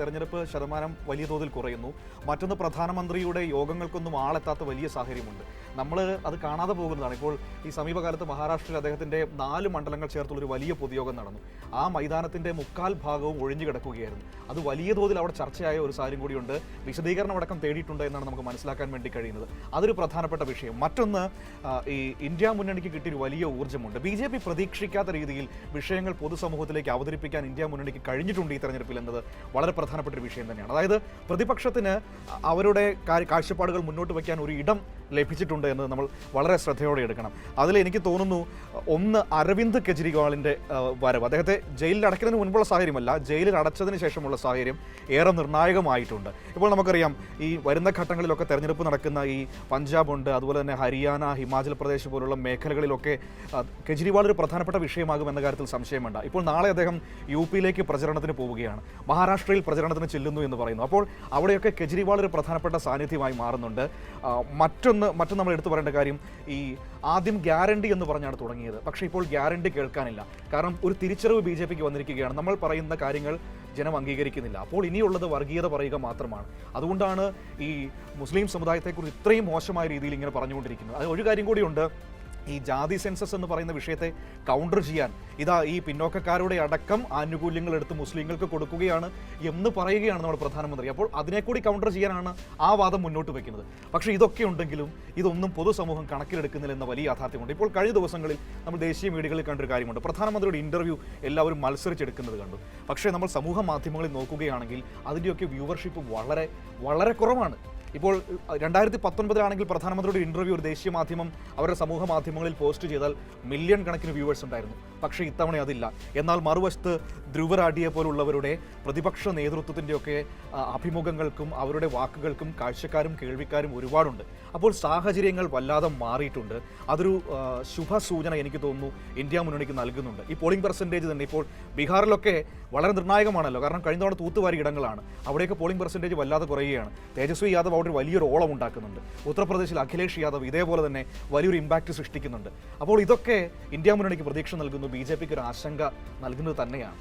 തെരഞ്ഞെടുപ്പ് ശതമാനം വലിയ തോതിൽ കുറയുന്നു. മറ്റൊന്ന് പ്രധാനമന്ത്രിയുടെ യോഗങ്ങൾക്കൊന്നും ആളെത്താത്ത വലിയ സാഹചര്യമുണ്ട്. നമ്മൾ അത് കാണാതെ പോകുന്നതാണ്. ഇപ്പോൾ ഈ സമീപകാലത്ത് മഹാരാഷ്ട്രയിൽ അദ്ദേഹത്തിന്റെ നാല് മണ്ഡലങ്ങൾ ചേർത്തുള്ള ഒരു വലിയ പൊതുയോഗം നടന്നു. ആ മൈതാനത്തിന്റെ മുക്കാൽ ഭാഗവും ഒഴിഞ്ഞു കിടക്കുകയായിരുന്നു. അത് വലിയ തോതിൽ അവിടെ ചർച്ചയായ ഒരു സാഹചര്യം കൂടിയുണ്ട്. വിശദീകരണം അടക്കം തേടിയിട്ടുണ്ട് എന്നാണ് നമുക്ക് മനസ്സിലാക്കാൻ വേണ്ടി കഴിയുന്നത്. അതൊരു പ്രധാനപ്പെട്ട വിഷയം. മറ്റൊന്ന് ഈ ഇന്ത്യ മുന്നണിക്ക് കിട്ടിയൊരു വലിയ ഊർജമുണ്ട്. ബി ജെ പി പ്രതീക്ഷിക്കാത്ത രീതിയിൽ വിഷയങ്ങൾ പൊതുസമൂഹത്തിലേക്ക് അവതരിപ്പിക്കാൻ ഇന്ത്യ മുന്നണിക്ക് കഴിഞ്ഞിട്ടുണ്ട് ഈ തെരഞ്ഞെടുപ്പിൽ എന്നത് വളരെ പ്രധാനപ്പെട്ട ഒരു വിഷയം തന്നെയാണ്. അതായത് പ്രതിപക്ഷത്തിന് അവരുടെ കാഴ്ചപ്പാടുകൾ മുന്നോട്ട് വയ്ക്കാൻ ഒരു ഇടം ലഭിച്ചിട്ടുണ്ട് എന്ന് നമ്മൾ വളരെ ശ്രദ്ധയോടെ എടുക്കണം. അതിൽ എനിക്ക് തോന്നുന്നു ഒന്ന് അരവിന്ദ് കെജ്രിവാളിന്റെ വരവ്. അദ്ദേഹത്തെ ജയിലിൽ അടയ്ക്കുന്നതിന് മുൻപുള്ള സാഹചര്യമല്ല ജയിലിൽ അടച്ചതിന് ശേഷമുള്ള സാഹചര്യം ഏറെ നിർണായകമായിട്ടുണ്ട്. ഇപ്പോൾ നമുക്കറിയാം ഈ വരുന്ന ഘട്ടങ്ങളിലൊക്കെ തെരഞ്ഞെടുപ്പ് നടക്കുന്ന ഈ പഞ്ചാബ് ഉണ്ട് അതുപോലെ തന്നെ ഹരിയാന ഹിമാചൽ പ്രദേശ് പോലുള്ള മേഖലകളിലൊക്കെ കെജ്രിവാൾ ഒരു പ്രധാനപ്പെട്ട വിഷയമാകും എന്ന കാര്യത്തിൽ സംശയം വേണ്ട ഇപ്പോൾ നാളെ അദ്ദേഹം യു പിയിലേക്ക് പ്രചരണത്തിന് പോവുകയാണ്. മഹാരാഷ്ട്രയിൽ പ്രചരണത്തിന് ചെല്ലുന്നു എന്ന് പറയുന്നു. അപ്പോൾ അവിടെയൊക്കെ കെജ്രിവാൾ ഒരു പ്രധാനപ്പെട്ട സാന്നിധ്യമായി മാറുന്നുണ്ട്. ആ, മറ്റൊന്ന് മറ്റൊന്ന് നമ്മൾ എടുത്തു പറയേണ്ട കാര്യം ഈ ആദ്യം ഗ്യാരണ്ടി എന്ന് പറഞ്ഞാണ് തുടങ്ങിയത്. പക്ഷേ ഇപ്പോൾ ഗ്യാരണ്ടി കേൾക്കാനില്ല. കാരണം ഒരു തിരിച്ചറിവ് ബി ജെ പിക്ക് വന്നിരിക്കുകയാണ്. നമ്മൾ പറയുന്ന കാര്യങ്ങൾ ജനം അംഗീകരിക്കുന്നില്ല. അപ്പോൾ ഇനിയുള്ളത് വർഗീയത പറയുക മാത്രമാണ്. അതുകൊണ്ടാണ് ഈ മുസ്ലിം സമുദായത്തെക്കുറിച്ച് ഇത്രയും മോശമായ രീതിയിൽ ഇങ്ങനെ പറഞ്ഞുകൊണ്ടിരിക്കുന്നത്. അത് ഒരു കാര്യം കൂടിയുണ്ട്. ഈ ജാതി സെൻസസ് എന്ന് പറയുന്ന വിഷയത്തെ കൗണ്ടർ ചെയ്യാൻ. ഇതാ ഈ പിന്നോക്കക്കാരുടെ അടക്കം ആനുകൂല്യങ്ങൾ എടുത്ത് മുസ്ലിങ്ങൾക്ക് കൊടുക്കുകയാണ് എന്ന് പറയുകയാണ് നമ്മുടെ പ്രധാനമന്ത്രി. അപ്പോൾ അതിനെ കൂടി കൗണ്ടർ ചെയ്യാനാണ് ആ വാദം മുന്നോട്ട് വെക്കുന്നത്. പക്ഷേ ഇതൊക്കെ ഉണ്ടെങ്കിലും ഇതൊന്നും പൊതുസമൂഹം കണക്കിലെടുക്കുന്നില്ല എന്ന വലിയ യാഥാർത്ഥ്യമുണ്ട്. ഇപ്പോൾ കഴിഞ്ഞ ദിവസങ്ങളിൽ നമ്മൾ ദേശീയ മീഡിയകളിൽ കണ്ടൊരു കാര്യമുണ്ട്. പ്രധാനമന്ത്രിയുടെ ഇന്റർവ്യൂ എല്ലാവരും മത്സരിച്ചെടുക്കുന്നത് കണ്ടു. പക്ഷേ നമ്മൾ സമൂഹ മാധ്യമങ്ങളിൽ നോക്കുകയാണെങ്കിൽ അതിന്റെയൊക്കെ വ്യൂവർഷിപ്പ് വളരെ വളരെ കുറവാണ്. ഇപ്പോൾ രണ്ടായിരത്തി പത്തൊൻപതിലാണെങ്കിൽ പ്രധാനമന്ത്രിയുടെ ഇന്റർവ്യൂ ഒരു ദേശീയ മാധ്യമം അവരുടെ സമൂഹ മാധ്യമങ്ങളിൽ പോസ്റ്റ് ചെയ്താൽ മില്യൺ കണക്കിന് വ്യൂവേഴ്സ് ഉണ്ടായിരുന്നു. പക്ഷേ ഇത്തവണ അതില്ല. എന്നാൽ മറുവശത്ത് ധ്രുവരാഡിയെ പോലുള്ളവരുടെ പ്രതിപക്ഷ നേതൃത്വത്തിന്റെയൊക്കെ അഭിമുഖങ്ങൾക്കും അവരുടെ വാക്കുകൾക്കും കാഴ്ചക്കാരും കേൾവിക്കാരും ഒരുപാടുണ്ട്. അപ്പോൾ സാഹചര്യങ്ങൾ വല്ലാതെ മാറിയിട്ടുണ്ട്. അതൊരു ശുഭ ശുഭസൂചന എനിക്ക് തോന്നുന്നു ഇന്ത്യ മുന്നണിക്ക് നൽകുന്നുണ്ട്. ഈ പോളിംഗ് പെർസെന്റേജ് തന്നെ ഇപ്പോൾ ബീഹാറിലൊക്കെ വളരെ നിർണായകമാണല്ലോ. കാരണം കഴിഞ്ഞ തവണ തൂത്തുവാരി ഇടങ്ങളാണ്. അവിടെയൊക്കെ പോളിംഗ് പെർസെന്റേജ് വല്ലാതെ കുറയുകയാണ്. തേജസ്വി യാദവ് അവിടെ വലിയൊരു ഓളം ഉണ്ടാക്കുന്നുണ്ട്. ഉത്തർപ്രദേശിൽ അഖിലേഷ് യാദവ് ഇതേപോലെ തന്നെ വലിയൊരു ഇമ്പാക്റ്റ് സൃഷ്ടിക്കുന്നുണ്ട്. അപ്പോൾ ഇതൊക്കെ ഇന്ത്യ മുന്നണിക്ക് പ്രതീക്ഷ നൽകുന്നു. ബി ജെ പിക്ക് ഒരു ആശങ്ക നൽകുന്നത് തന്നെയാണ്.